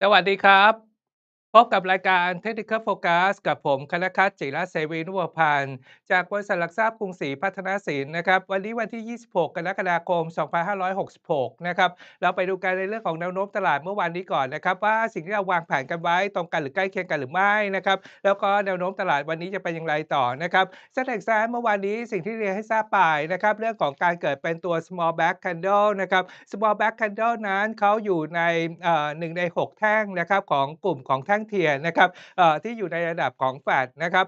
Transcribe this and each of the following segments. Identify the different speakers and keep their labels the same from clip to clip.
Speaker 1: สวัสดีครับ พบกับรายการ Technical Focus กับผมคณคัตจิรเสวีนุวพันธ์ จากบริษัทหลักทรัพย์กรุงศรีพัฒนาสินนะครับ วันนี้วันที่ 26 กรกฎาคม 2566 นะครับ เราไปดูกันในเรื่องของแนวโน้มตลาดเมื่อวานนี้ก่อนนะครับ ว่าสิ่งที่เราวางแผนกันไว้ตรงกันหรือใกล้เคียงกันหรือไม่นะครับ แล้วก็แนวโน้มตลาดวันนี้จะเป็นอย่างไรต่อนะครับเซ็นเด็กซ์เมื่อวานนี้สิ่งที่เรียนให้ทราบไปนะครับ เรื่องของการเกิดเป็นตัว small back candle นะครับ small back candle นั้นเขาอยู่ในหนึ่งใน 6 แท่งนะครับของกลุ่มของแท่งเทียนนะครับที่อยู่ในระดับของแฟดนะครับ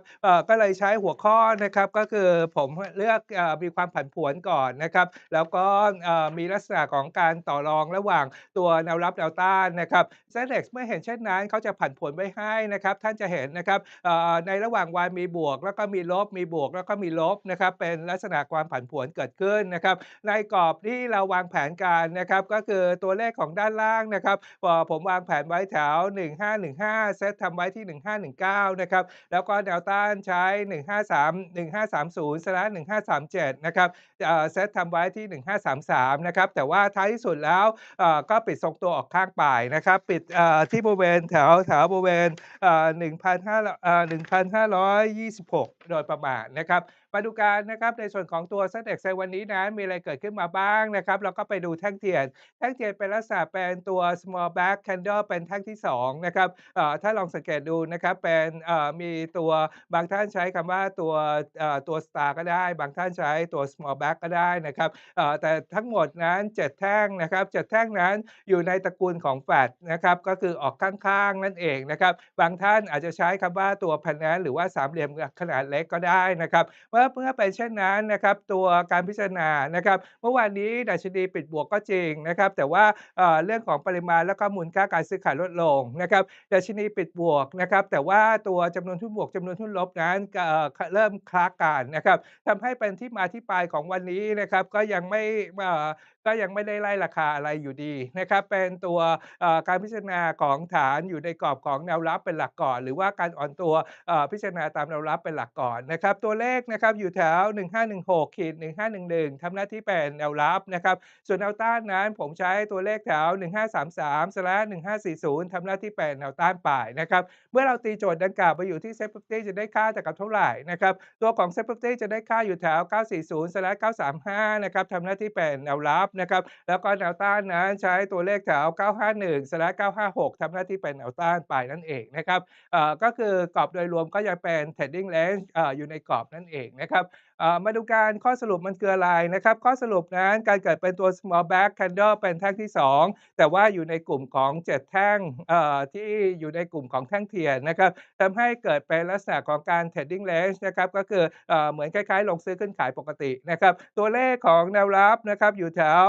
Speaker 1: ก็เลยใช้หัวข้อนะครับก็คือผมเลือกอมีความผันผวนก่อนนะครับ แล้วก็มีลักษณะของการต่อรองระหว่างตัวแนวรับแนวต้านนะครับเซ็นเด็กซ์เมื่อเห็นเช่นนั้นเขาจะผันผวนไว้ให้นะครับ ท่านจะเห็นนะครับในระหว่างวันมีบวก แล้วก็มีลบมีบวก แล้วก็มีลบนะครับเป็นลักษณะความผันผวนเกิดขึ้นนะครับ ในกรอบที่เราวางแผนการนะครับ ก็คือตัวเลขของด้านล่างนะครับผมวางแผนไว้แถว 1515เซตทำไว้ที่ 1519 นะครับ แล้วก็แนวต้านใช้ 153 1530สละ1537 นะครับเซตทำไว้ที่ 1533 นะครับ แต่ว่าท้ายที่สุดแล้วก็ปิดทรงตัวออกข้างป่ายนะครับ ปิดที่บริเวณแถวแถวบริเวณเอ่อ1,500เอ่อ1,526 โดยประมาณนะครับ มาดูกันนะครับในส่วนของตัวเซ็นเด็กในวันนี้นั้นมีอะไรเกิดขึ้นมาบ้างนะครับเราก็ไปดูแท่งเทียนแท่งเทียนเป็นลักษณะเป็นตัว small back candle เป็นแท่งที่2นะครับถ้าลองสังเกตดูนะครับเป็นมีตัวบางท่านใช้คำว่าตัวตัว star ก็ได้ บางท่านใช้ตัว small back ก็ได้นะครับแต่ทั้งหมดนั้น 7 แท่งนะครับ7แท่งนั้นอยู่ในตระกูลของแฟดนะครับก็คือออกข้างๆนั่นเองนะครับบางท่านอาจจะใช้คำว่าตัวพันแนหรือว่าสามเหลี่ยมขนาดเล็กก็ได้นะครับเมื่อเมื่อเป็นเช่นนั้นนะครับตัวการพิจารณานะครับเมื่อวานนี้ดัชนีปิดบวกก็จริงนะครับแต่ว่าเเรื่องของปริมาณแล้วก็มูลค่าการซื้อขายลดลงนะครับดัชนีปิดบวกนะครับแต่ว่าตัวจำนวนทุนบวกจำนวนทุนลบนั้นเเริ่มคลากันนะครับทำให้เป็นที่มาที่ไปของวันนี้นะครับก็ยังไม่ ก็ยังไม่ได้ไล่ราคาอะไรอยู่ดีนะครับเป็นตัวการพิจารณาของฐานอยู่ในกรอบของแนวรับเป็นหลักก่อน หรือว่าการอ่อนตัวพิจารณาตามแนวรับเป็นหลักก่อนนะครับตัวเลขนะครับอยู่แถว 1516ขีด1511ทำหน้าที่เป็นแนวรับนะครับส่วนแนวต้านนั้นผมใช้ตัวเลขแถว 1533สละ1540ทำหน้าที่เป็นแนวต้านป่ายนะครับเมื่อเราตีโจทย์ดังกล่าวไปอยู่ที่เซฟตี้จะได้ค่าจากกับเท่าไหร่นะครับตัวของเซฟตี้จะได้ค่าอยู่แถว 940สละ935นะครับทำหน้าที่เป็นแนวรับนะครับแล้วก็แนวต้านนั้นใช้ตัวเลขแถว 951สละ956ทำหน้าที่เป็นแนวต้านป่ายนั่นเองนะครับก็คือกรอบโดยรวมก็ยังเป็น trading range อยู่ในกรอบนั่นเองนะครับ มาดูการข้อสรุปมันคืออะไรนะครับ ข้อสรุปนั้นการเกิดเป็นตัว small back candle เป็นแท่งที่ 2 แต่ว่าอยู่ในกลุ่มของ 7 แท่งที่อยู่ในกลุ่มของแท่งเทียนนะครับทำให้เกิดเป็นลักษณะของการ trading range นะครับก็คือเอ่อเหมือนคล้ายๆ ลงซื้อขึ้นขายปกตินะครับตัวเลขของแนวรับนะครับอยู่แถว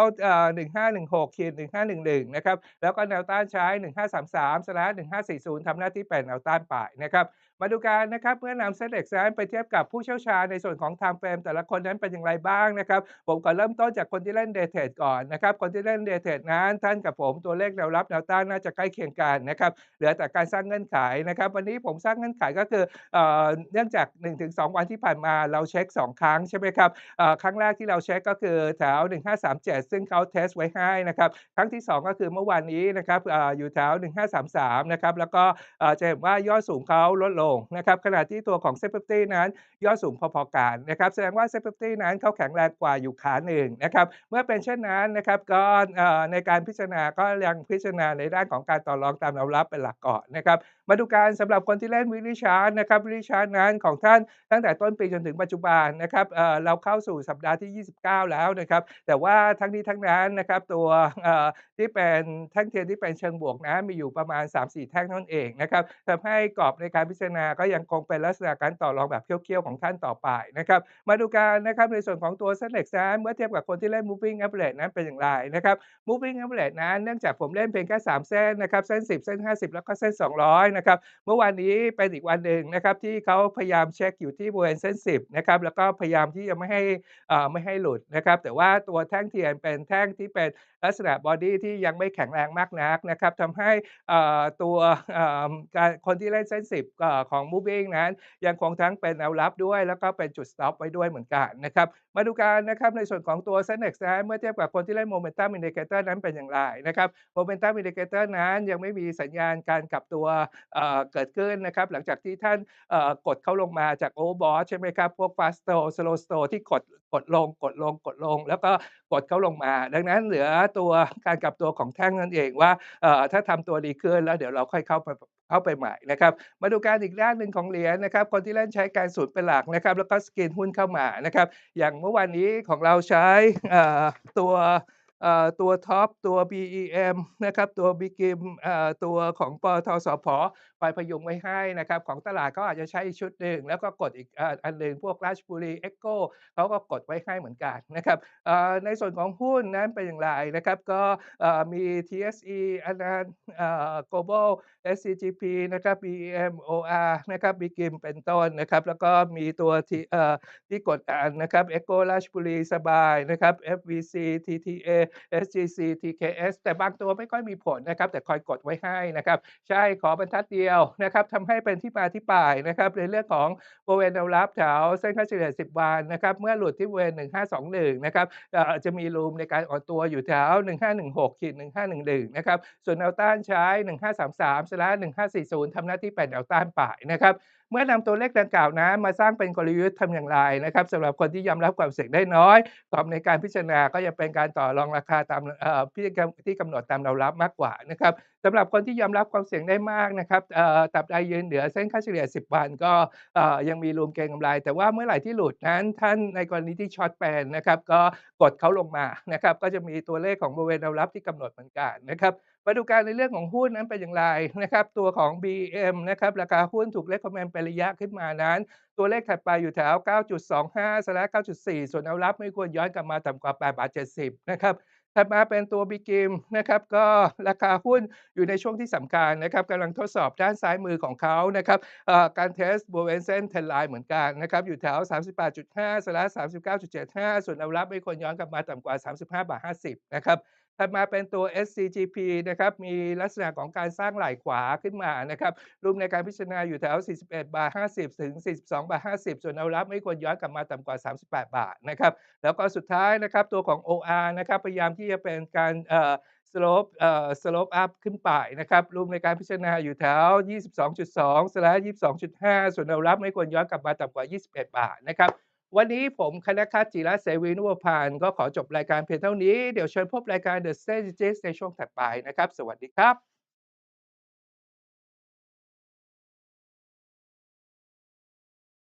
Speaker 1: 1516ขีด1511นะครับแล้วก็แนวต้านใช้ 1533สละ1540ทำหน้าที่เป็นแนวต้านป่ายนะครับมาดูกันนะครับเมื่อนำเซ็ตเอกซนไปเทียบกับผู้เชี่ยวชาญในส่วนของ time frame แต่ละคนนั้นเป็นอย่างไรบ้างนะครับ ผมขอเริ่มต้นจากคนที่เล่น day trade ก่อนนะครับ คนที่เล่น day trade นั้นท่านกับผมตัวเลขแนวรับแนวต้านน่าจะใกล้เคียงกันนะครับ เหลือแต่การสร้างเงื่อนไขนะครับ วันนี้ผมสร้างเงื่อนไขก็คือเอ่อเนื่องจาก 1-2 วันที่ผ่านมาเราเช็ค 2 ครั้งใช่ไหมครับครั้งแรกที่เราเช็คก็คือแถว 1537 ซึ่งเขาเทสไว้ให้นะครับ ครั้งที่ 2 ก็คือเมื่อวานนี้นะครับออยู่แถว 1533 นะครับแล้วก็จะเห็นว่ายอดสูงเขาลดลงนะครับขณะที่ตัวของเซฟตี้นั้นยอดสูงพอๆกันนะครับแสดงว่าเซฟตี้นั้นเขาแข็งแรงกว่าอยู่ขาหนึ่งนะครับเมื่อเป็นเช่นนั้นนะครับก็ในการพิจารณาก็ยังพิจารณาในด้านของการต่อรองตามแนวรับเป็นหลักก่อนนะครับมาดูการสำหรับคนที่เล่นวิลิชาร์นะครับวิลิชาร์นั้นของท่านตั้งแต่ต้นปีจนถึงปัจจุบันนะครับเเราเข้าสู่สัปดาห์ที่ 29 แล้วนะครับแต่ว่าทั้งนี้ทั้งนั้นนะครับตัวที่เป็นแท่งเทียนที่เป็นเชิงบวกนะมีอยู่ประมาณ 3-4 แท่งเท่านั้นเองนะครับทำให้กรอบในการพิจารณาก็ยังคงเป็นลักษณะการต่อรองแบบเคี่ยวๆของท่านต่อไปนะครับมาดูกันนะครับในส่วนของตัวเส้นเหล็กแซนเมื่อเทียบกับคนที่เล่น moving average นั้นเป็นอย่างไรนะครับ moving average นั้นเนื่องจากผมเล่นเพียงแค่3เส้นนะครับเส้น 10 เส้น 50 แล้วก็เส้น 200นะครับเมื่อวานนี้เป็นอีกวันหนึ่งนะครับที่เขาพยายามเช็กอยู่ที่บริเวณเส้น 10นะครับแล้วก็พยายามที่จะไม่ให้อ่อไม่ให้หลุดนะครับแต่ว่าตัวแท่งเทียนเป็นแท่งที่เป็นลักษณะบอดี้ที่ยังไม่แข็งแรงมากนักนะครับทำให้อ่อตัวอ่อการคนที่เล่นเส้น 10เอ่อของ Moving นั้นยังคงทั้งเป็นแนวรับด้วย แล้วก็เป็นจุด stop ว้ด้วยเหมือนกันนะครับ มาดูกันนะครับในส่วนของตัว Senex นั้นเมื่อเทียบกับคนที่เล่น Momentum Indicator นั้นเป็นอย่างไรนะครับโมเมนตัมอินดิเคเตอร์นั้นยังไม่มีสัญญาณการกลับตัวเเกิดขึ้นนะครับ หลังจากที่ท่านกดเข้าลงมาจากโอเวอร์บอทใช่ไหมครับ พวกฟาสโตสโลสโตที่กด กดลงกดลงกดลง แล้วก็กดเข้าลงมา ดังนั้นเหลือตัวการกลับตัวของแท่งนั่นเองว่าถ้าทำตัวดีขึ้นแล้วเดี๋ยวเราค่อยเข้าไปเข้าไปใหม่นะครับมาดูการอีกด้านหนึ่งของเหรียญนะครับ คนที่เล่นใช้การสูตรเป็นหลักนะครับแล้วก็สกินหุ้นเข้ามานะครับอย่างเมื่อวานนี้ของเราใช้ตัว ตัวท็อปตัว BEM นะครับตัว BGIM เอ่อตัวของปทสผไปพยุงไว้ให้นะครับของตลาดเขาอาจจะใช้ชุดหนึ่งแล้วก็กดอีกอันหนึ่งพวกราชบุรี Echo เขาก็กดไว้ให้เหมือนกันนะครับในส่วนของหุ้นนั้นเป็นอย่างไรนะครับก็มี TSE อันนั้น Global SCGP นะครับ BEM OR นะครับ BGIM เป็นต้นนะครับแล้วก็มีตัวที่ที่กดอ่านนะครับ Echo ราชบุรีสบายนะครับ FVC TTA SGC TKS แต่บางตัวไม่ค่อยมีผลนะครับ แต่คอยกดไว้ให้นะครับ ใช่ขอบรรทัดเดียวนะครับทำให้เป็นที่มาที่ไปนะครับ ในเรื่องของบริเวณแนวรับแถวเส้นค่าเฉลี่ย 10 วันนะครับ เมื่อหลุดที่บริเวณ 1521 นะครับอ่อจะมีรูมในการอ่อนตัวอยู่แถว 1516ขีด1511 นะครับ ส่วนแนวต้านใช้ 1533สละ1540 ทำหน้าที่เป็นแนวต้านป่ายนะครับ เมื่อนำตัวเลขดังกล่าวนั้นมาสร้างเป็นกลยุทธ์ทำอย่างไรนะครับสำหรับคนที่ยอมรับความเสี่ยงได้น้อยกรอบในการพิจารณาก็จะเป็นการต่อรองราคาตามเอ่อที่กำที่กำหนดตามแนวรับมากกว่านะครับสำหรับคนที่ยอมรับความเสี่ยงได้มากนะครับตราบใดยืนเหนือเส้นค่าเฉลี่ย 10 วันก็ยังมีรูมเกงกำไร แต่ว่าเมื่อไหร่ที่หลุดนั้นท่านในกรณีที่ช็อตแปนนะครับก็กดเขาลงมานะครับก็จะมีตัวเลขของบริเวณแนวรับที่กำหนดเหมือนกันนะครับ มาดูการในเรื่องของหุ้นนั้นเป็นอย่างไรนะครับตัวของ BM นะครับราคาหุ้นถูก recommend เป็นระยะขึ้นมานั้น ตัวเลขถัดไปอยู่แถว 9.25สละ9.4 ส่วนแนวรับไม่ควรย้อนกลับมาต่ำกว่า8บาท70นะครับถัดมาเป็นตัว BGIM นะครับก็ราคาหุ้นอยู่ในช่วงที่สำคัญนะครับกำลังทดสอบด้านซ้ายมือของเขานะครับการเทสบริเวณเส้นเทนไลน์เหมือนกันนะครับอยู่แถว 38.5สละ39.75 ส่วนแนวรับไม่ควรย้อนกลับมาต่ำกว่า 35บาท50นะครับ ถัดมาเป็นตัว SCGP นะครับ มีลักษณะของการสร้างไหล่ขวาขึ้นมานะครับรูมในการพิจารณาอยู่แถว 41 บาท 50 ถึง 42 บาท 50 ส่วนแนวรับไม่ควรย้อนกลับมาต่ำกว่า 38 บาทนะครับ แล้วก็สุดท้ายนะครับตัวของ OR นะครับ พยายามที่จะเป็นการเอ่อ slope เอ่อ slope up ขึ้นไปนะครับรูมในการพิจารณาอยู่แถว 22.2สละ22.5 ส่วนแนวรับไม่ควรย้อนกลับมาต่ำกว่า 21 บาทนะครับ วันนี้ผมคณคัตจิระเสวีนุวพันธ์ก็ขอจบรายการเพียงเท่านี้ เดี๋ยวเชิญพบรายการ The Strategist ในช่วงถัดไปนะครับ สวัสดีครับ